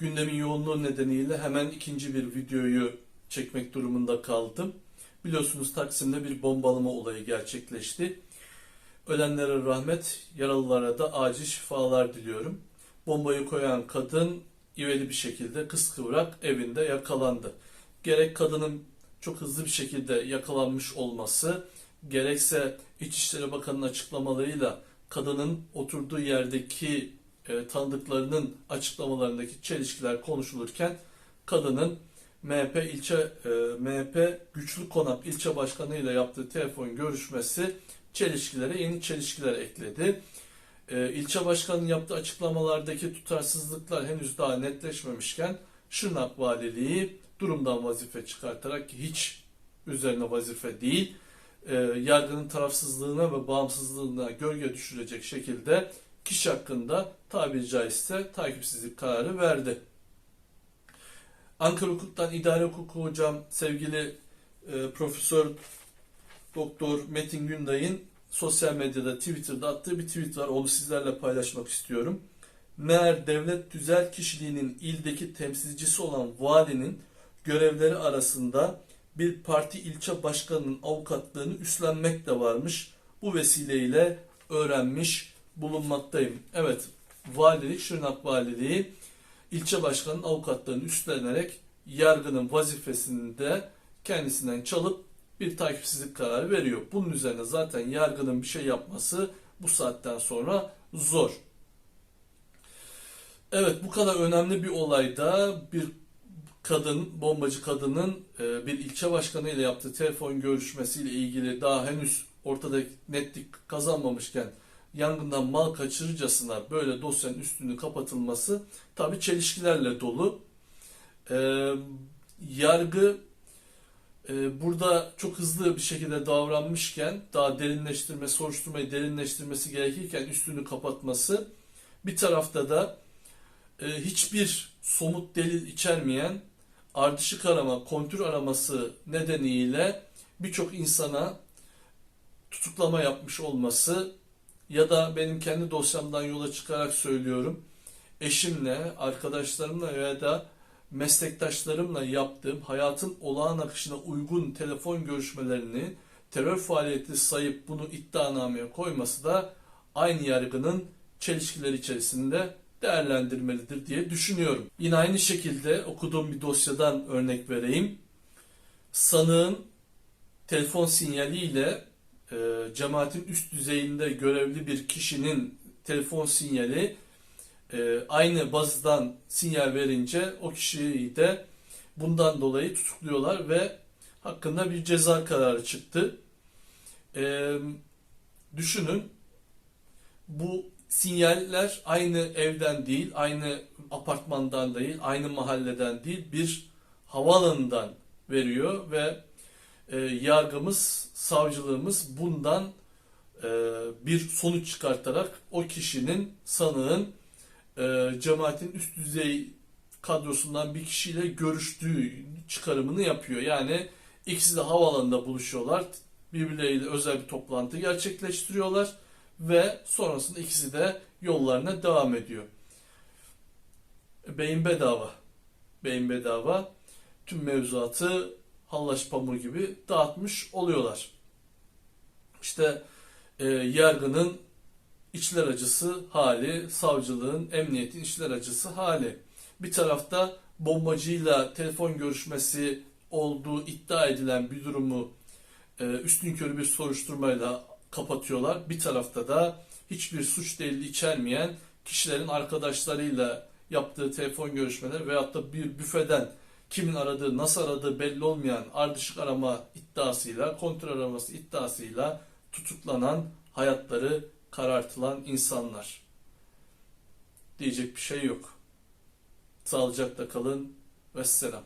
Gündemin yoğunluğu nedeniyle hemen ikinci bir videoyu çekmek durumunda kaldım. Biliyorsunuz Taksim'de bir bombalama olayı gerçekleşti. Ölenlere rahmet, yaralılara da acil şifalar diliyorum. Bombayı koyan kadın ivedi bir şekilde kıskıvrak evinde yakalandı. Gerek kadının çok hızlı bir şekilde yakalanmış olması, gerekse İçişleri Bakanı'nın açıklamalarıyla kadının oturduğu yerdeki e, tanıdıklarının açıklamalarındaki çelişkiler konuşulurken kadının MHP ilçe e, MHP Güçlü Konak ilçe başkanı ile yaptığı telefon görüşmesi çelişkilere yeni çelişkiler ekledi. E, ilçe başkanının yaptığı açıklamalardaki tutarsızlıklar henüz daha netleşmemişken Şırnak Valiliği durumdan vazife çıkartarak hiç üzerine vazife değil, e, yargının tarafsızlığına ve bağımsızlığına gölge düşürecek şekilde kişi hakkında tabiri caizse takipsizlik kararı verdi. Ankara Hukuk'tan idare hukuku hocam sevgili e, Profesör Doktor Metin Günday'ın sosyal medyada Twitter'da attığı bir tweet var. Onu sizlerle paylaşmak istiyorum. Meğer devlet tüzel kişiliğinin ildeki temsilcisi olan valinin görevleri arasında bir parti ilçe başkanının avukatlığını üstlenmek de varmış. Bu vesileyle öğrenmiş bulunmaktayım. Evet, valilik, Şırnak Valiliği ilçe başkanının avukatlığını üstlenerek yargının vazifesini de kendisinden çalıp bir takipsizlik kararı veriyor. Bunun üzerine zaten yargının bir şey yapması bu saatten sonra zor. Evet bu kadar önemli bir olayda bir kadın, bombacı kadının e, bir ilçe başkanı ile yaptığı telefon görüşmesiyle ilgili daha henüz ortada netlik kazanmamışken yangından mal kaçırırcasına böyle dosyanın üstünü kapatılması tabi çelişkilerle dolu. E, yargı e, burada çok hızlı bir şekilde davranmışken daha derinleştirme, soruşturmayı derinleştirmesi gerekirken üstünü kapatması bir tarafta da e, hiçbir somut delil içermeyen ardışık arama, kontür araması nedeniyle birçok insana tutuklama yapmış olması ya da benim kendi dosyamdan yola çıkarak söylüyorum eşimle, arkadaşlarımla ya da meslektaşlarımla yaptığım hayatın olağan akışına uygun telefon görüşmelerini terör faaliyeti sayıp bunu iddianameye koyması da aynı yargının çelişkileri içerisinde değerlendirmelidir diye düşünüyorum. Yine aynı şekilde okuduğum bir dosyadan örnek vereyim. Sanığın telefon sinyaliyle e, cemaatin üst düzeyinde görevli bir kişinin telefon sinyali e, aynı bazdan sinyal verince o kişiyi de bundan dolayı tutukluyorlar ve hakkında bir ceza kararı çıktı. E, düşünün bu sinyaller aynı evden değil, aynı apartmandan değil, aynı mahalleden değil bir havaalanından veriyor ve e, yargımız, savcılığımız bundan e, bir sonuç çıkartarak o kişinin, sanığın e, cemaatin üst düzey kadrosundan bir kişiyle görüştüğü çıkarımını yapıyor. Yani ikisi de havaalanında buluşuyorlar. Birbirleriyle özel bir toplantı gerçekleştiriyorlar ve sonrasında ikisi de yollarına devam ediyor. Beyin bedava. Beyin bedava. Tüm mevzuatı hallaç pamuğu gibi dağıtmış oluyorlar. İşte e, yargının içler acısı hali, savcılığın, emniyetin içler acısı hali. Bir tarafta bombacıyla telefon görüşmesi olduğu iddia edilen bir durumu e, üstün körü bir soruşturmayla kapatıyorlar. Bir tarafta da hiçbir suç delili içermeyen kişilerin arkadaşlarıyla yaptığı telefon görüşmeleri veyahut da bir büfeden kimin aradığı, nasıl aradığı belli olmayan ardışık arama iddiasıyla, kontrol araması iddiasıyla tutuklanan, hayatları karartılan insanlar. Diyecek bir şey yok. Sağlıcakla kalın. Vesselam.